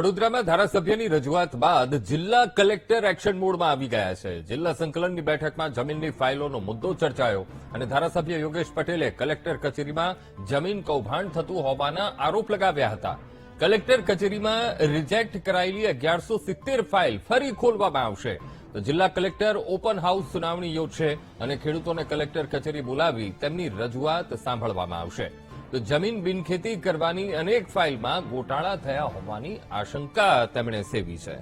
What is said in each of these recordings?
વડોદરામાં ધારાસભ્યની રજૂઆત બાદ જિલ્લા કલેક્ટર એક્શન મોડમાં આવી ગયા છે. જિલ્લા સંકલનની બેઠકમાં જમીનની ફાઇલોનો મુદ્દો ચર્ચાયો અને ધારાસભ્ય યોગેશ પટેલે કલેક્ટર કચેરીમાં જમીન કૌભાંડ થતું હોવાના આરોપ લગાવ્યા હતા. કલેક્ટર કચેરીમાં રિજેક્ટ કરાયેલી અગિયારસો સિત્તેર ફાઇલ ફરી ખોલવામાં આવશે. તો જિલ્લા કલેક્ટર ઓપન હાઉસ સુનાવણી યોજશે અને ખેડૂતોને કલેક્ટર કચેરી બોલાવી તેમની રજૂઆત સાંભળવામાં આવશે. તો જમીન બિનખેતી કરવાની અનેક ફાઇલમાં ગોટાળા થયા હોવાની આશંકા તેમણે સેવી છે.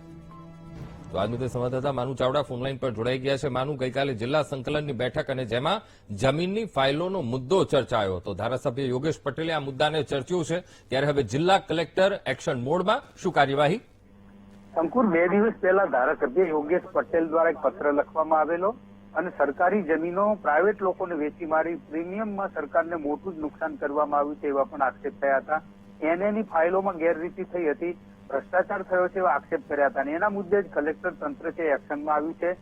તો આજ મુદ્દે સંવાદદાતા માનુ ચાવડા ફોનલાઈન પર જોડાઈ ગયા છે. માનુ, ગઈકાલે જિલ્લા સંકલનની બેઠક અને જેમાં જમીનની ફાઇલોનો મુદ્દો ચર્ચાયો હતો. ધારાસભ્ય યોગેશ પટેલે આ મુદ્દાને ચર્ચ્યું છે. ત્યારે હવે જિલ્લા કલેક્ટર એક્શન મોડમાં શું કાર્યવાહી? અંકુર બે દિવસ પહેલા ધારાસભ્ય યોગેશ પટેલ દ્વારા એક પત્ર લખવામાં આવેલો. અને સરકારી જમીનો પ્રાઇવેટ લોકોને વેચી મારી. પ્રીમિયમમાં સરકારને મોટું જ નુકસાન કરવામાં આવ્યું છે એવા પણ આક્ષેપ થયા હતા. એનએની ફાઇલોમાં ગેરરીતિ થઈ હતી. ભ્રષ્ટાચાર થયો છે એવા આક્ષેપ કર્યા હતા. અને એના મુદ્દે જ કલેક્ટર તંત્ર છે એક્શનમાં આવ્યું છે.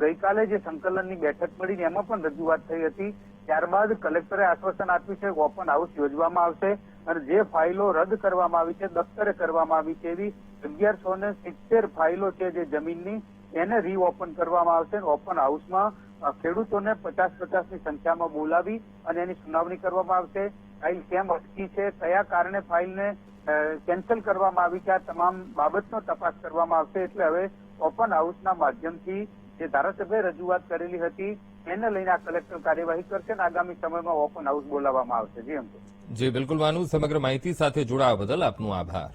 ગઈકાલે જે સંકલનની બેઠક મળી એમાં પણ રજૂઆત થઈ હતી. ત્યારબાદ કલેક્ટરે આશ્વાસન આપ્યું છે ઓપન હાઉસ યોજવામાં આવશે અને જે ફાઇલો રદ કરવામાં આવી છે, દફતરે કરવામાં આવી છે એવી અગિયારસો ને સિત્તેર ફાઇલો છે જે જમીનની એને રીઓપન કરવામાં આવશે ઓપન હાઉસમાં ખેડૂતોને પચાસ પચાસની સંખ્યામાં બોલાવી અને એની સુનાવણી કરવામાં આવશે. ફાઇલ કેમ અટકી છે, કયા કારણે ફાઇલને કેન્સલ કરવામાં આવી છે, આ તમામ બાબતનો તપાસ કરવામાં આવશે. એટલે હવે ઓપન હાઉસના માધ્યમથી જે ધારાસભ્ય રજૂઆત કરેલી હતી એને લઈને આ કલેક્ટર કાર્યવાહી કરશે અને આગામી સમયમાં ઓપન હાઉસ બોલાવવામાં આવશે. જી અંકુર. જી, બિલકુલ માનું સમગ્ર માહિતી સાથે જોડાવા બદલ આપનો આભાર.